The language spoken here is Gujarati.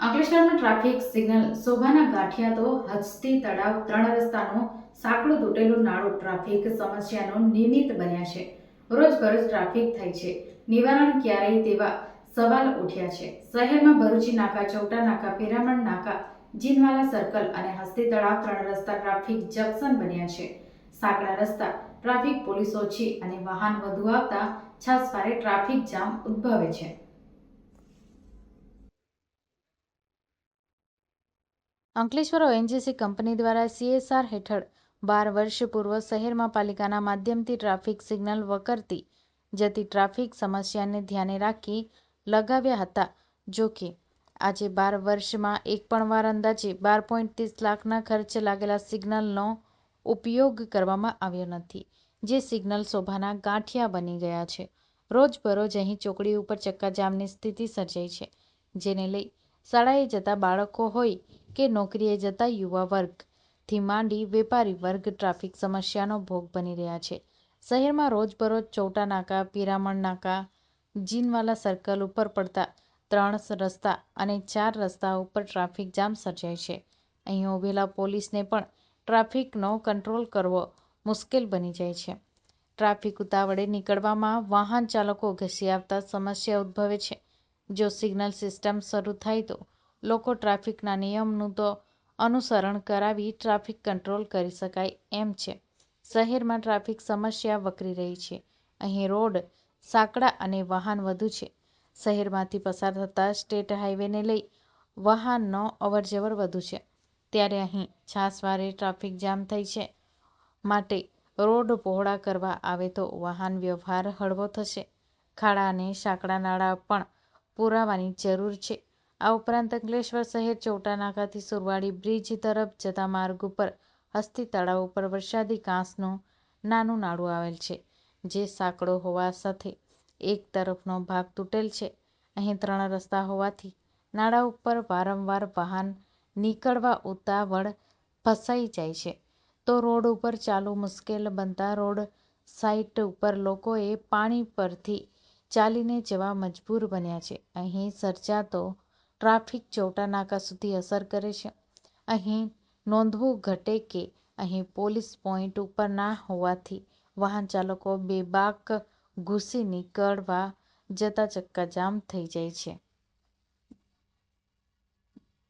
અંકલેશ્વરમાં ટ્રાફિક સિગ્નલ શોભાના ગાંઠિયા તો હસ્તી તળાવ, ત્રણ રસ્તાનો સાંકડું તૂટેલું નાળું ટ્રાફિક સમસ્યાનો નિયમિત બન્યા છે. રોજબરોજ ટ્રાફિક થાય છે. નિવારણ ક્યારેય તેવા સવાલ ઉઠ્યા છે. શહેરમાં ભરૂચી નાકા, ચૌટા નાકા પિરામણ નાકા, જીનવાલા સર્કલ અને હસ્તી તળાવ ત્રણ રસ્તા ટ્રાફિક જંકશન બન્યા છે. સાંકડા રસ્તા ટ્રાફિક પોલીસ ઓછી અને વાહન વધુ આવતા છાસવારે ટ્રાફિક જામ ઉદ્ભવે છે. અંકલેશ્વર ઓએનજીસી કંપની દ્વારા સીએસઆર હેઠળ બાર વર્ષ પૂર્વ શહેરમાં પાલિકાના માધ્યમથી ટ્રાફિક સિગ્નલ વકરતી જતી ટ્રાફિક સમસ્યાને ધ્યાને રાખી લગાવ્યા હતા. જો કે, આજે બાર વર્ષમાં એક પણ વાર અંદાજે બાર પોઈન્ટ ત્રીસ લાખના ખર્ચે લાગેલા સિગ્નલનો ઉપયોગ કરવામાં આવ્યો નથી, જે સિગ્નલ શોભાના ગાંઠિયા બની ગયા છે. રોજબરોજ અહીં ચોકડી ઉપર ચક્કાજામની સ્થિતિ સર્જાઈ છે, જેને લઈ શાળાએ જતા બાળકો હોય કે નોકરીએ જતા યુવા વર્ગથી માંડી વેપારી વર્ગ ટ્રાફિક સમસ્યાનો ભોગ બની રહ્યા છે. શહેરમાં રોજબરોજ ચૌટા નાકા, પિરામણ નાકા, જીનવાલા સર્કલ ઉપર પડતા ત્રણ રસ્તા અને ચાર રસ્તા ઉપર ટ્રાફિક જામ સર્જાય છે. અહીં ઉભેલા પોલીસને પણ ટ્રાફિકનો કંટ્રોલ કરવો મુશ્કેલ બની જાય છે. ટ્રાફિક ઉતાવળે નીકળવામાં વાહન ચાલકો ઘસી આવતા સમસ્યા ઉદ્ભવે છે. જો સિગ્નલ સિસ્ટમ શરૂ થાય તો લોકો ટ્રાફિકના નિયમનું તો અનુસરણ કરાવી ટ્રાફિક કંટ્રોલ કરી શકાય એમ છે. શહેરમાં ટ્રાફિક સમસ્યા વકરી રહી છે. અહીં રોડ, સાંકડા અને વાહન વધુ છે. શહેરમાંથી પસાર થતા સ્ટેટ હાઈવેને લઈ વાહનનો અવરજવર વધુ છે. ત્યારે અહીં છાસવારે ટ્રાફિક જામ થઈ છે. માટે રોડ પહોળા કરવા આવે તો વાહન વ્યવહાર હળવો થશે. ખાડા અને સાંકડા નાળા પણ પુરાવાની જરૂર છે. આ ઉપરાંત અંકલેશ્વર શહેર ચોટા નાકાથી સુરવાડી બ્રિજ તરફ જતા માર્ગ ઉપર હસ્તી તળાવ ઉપર વરસાદી કાંસનું નાનું નાળું આવેલ છે, જે સાંકડો હોવા સાથે એક તરફનો ભાગ તૂટેલ છે. અહીં ત્રણ રસ્તા હોવાથી નાળા ઉપર વારંવાર વાહન નીકળવા ઉતાવળ ફસાઈ જાય છે. તો રોડ ઉપર ચાલવું મુશ્કેલ બનતા રોડ સાઈટ ઉપર લોકોએ પાણી પરથી ચાલીને જવા મજબૂર બન્યા છે. અહીં સર્જાતો ટ્રાફિક ચૌટા નાકા સુધી અસર કરે છે. અહીં નોંધવું ઘટે કે અહીં પોલીસ પોઈન્ટ ઉપર ના હોવાથી વાહન ચાલકો બેબાક ઘૂસી નીકળવા જતા ચક્કાજામ થઈ જાય છે.